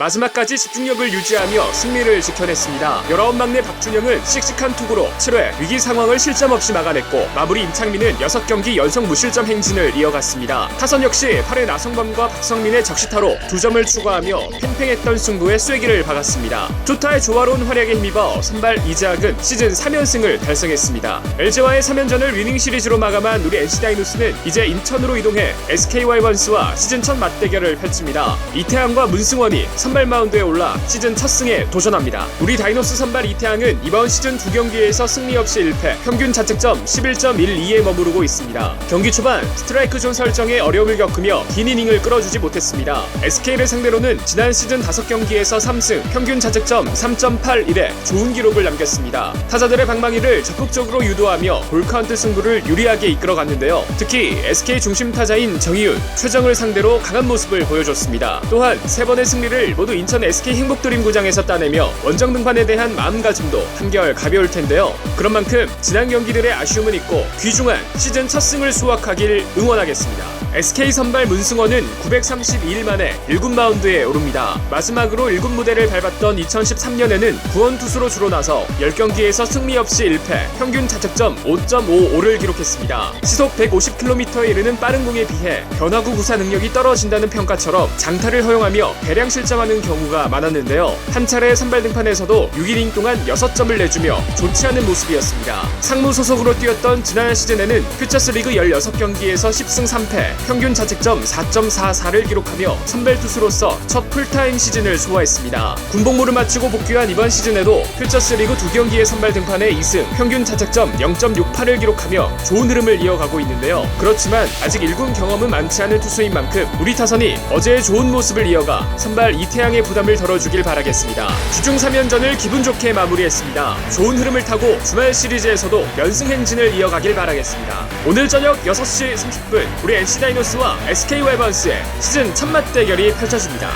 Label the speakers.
Speaker 1: 마지막까지 집중력을 유지하며 승리를 지켜냈습니다. 19막내 박준영은 씩씩한 투구로 7회 위기 상황을 실점 없이 막아냈고 마무리 임창민은 6경기 연속 무실점 행진을 이어갔습니다. 타선 역시 8회 나성범과 박성민의 적시타로 2점을 추가하며 팽팽했던 승부에 쐐기를 박았습니다. 투타의 조화로운 활약에 힘입어 선발 이재학은 시즌 3연승을 달성했습니다. LG와의 3연전을 위닝 시리즈로 마감한 우리 NC 다이노스는 이제 인천으로 이동해 SK 와이번스와 시즌 첫 맞대결을 펼칩니다. 이태양과 문승원이 선발 마운드에 올라 시즌 첫 승에 도전합니다. 우리 다이노스 선발 이태양은 이번 시즌 두 경기에서 승리 없이 1패, 평균 자책점 11.12에 머무르고 있습니다. 경기 초반 스트라이크 존 설정에 어려움을 겪으며 긴 이닝을 끌어주지 못했습니다. SK를 상대로는 지난 시즌 5경기에서 3승, 평균 자책점 3.81에 좋은 기록을 남겼습니다. 타자들의 방망이를 적극적으로 유도하며 볼카운트 승부를 유리하게 이끌어갔는데요. 특히 SK 중심 타자인 정희윤, 최정을 상대로 강한 모습을 보여줬습니다. 또한 세 번의 승리를 모두 인천 SK 행복드림구장에서 따내며 원정 등판에 대한 마음가짐도 한결 가벼울 텐데요. 그런 만큼 지난 경기들의 아쉬움은 있고 귀중한 시즌 첫 승을 수확하길 응원하겠습니다. SK 선발 문승원은 932일 만에 1군 마운드에 오릅니다. 마지막으로 1군 무대를 밟았던 2013년에는 구원 투수로 주로 나서 10경기에서 승리 없이 1패, 평균 자책점 5.55를 기록했습니다. 시속 150km에 이르는 빠른 공에 비해 변화구 구사 능력이 떨어진다는 평가처럼 장타를 허용하며 대량 실점 하는 경우가 많았는데요. 한 차례 선발 등판에서도 6이닝 동안 6점을 내주며 좋지 않은 모습이었습니다. 상무 소속으로 뛰었던 지난 시즌에는 퓨처스 리그 16경기에서 10승 3패, 평균 자책점 4.44를 기록하며 선발 투수로서 첫 풀타임 시즌을 소화했습니다. 군복무를 마치고 복귀한 이번 시즌에도 퓨처스 리그 두 경기의 선발 등판에 2승, 평균 자책점 0.68을 기록하며 좋은 흐름을 이어가고 있는데요. 그렇지만 아직 1군 경험은 많지 않은 투수인 만큼 우리 타선이 어제의 좋은 모습을 이어가 선발 이 태양의 부담을 덜어주길 바라겠습니다. 주중 3연전을 기분 좋게 마무리했습니다. 좋은 흐름을 타고 주말 시리즈에서도 연승 행진을 이어가길 바라겠습니다. 오늘 저녁 6시 30분 우리 NC 다이노스와 SK 웨번스의 시즌 첫 맞대결이 펼쳐집니다.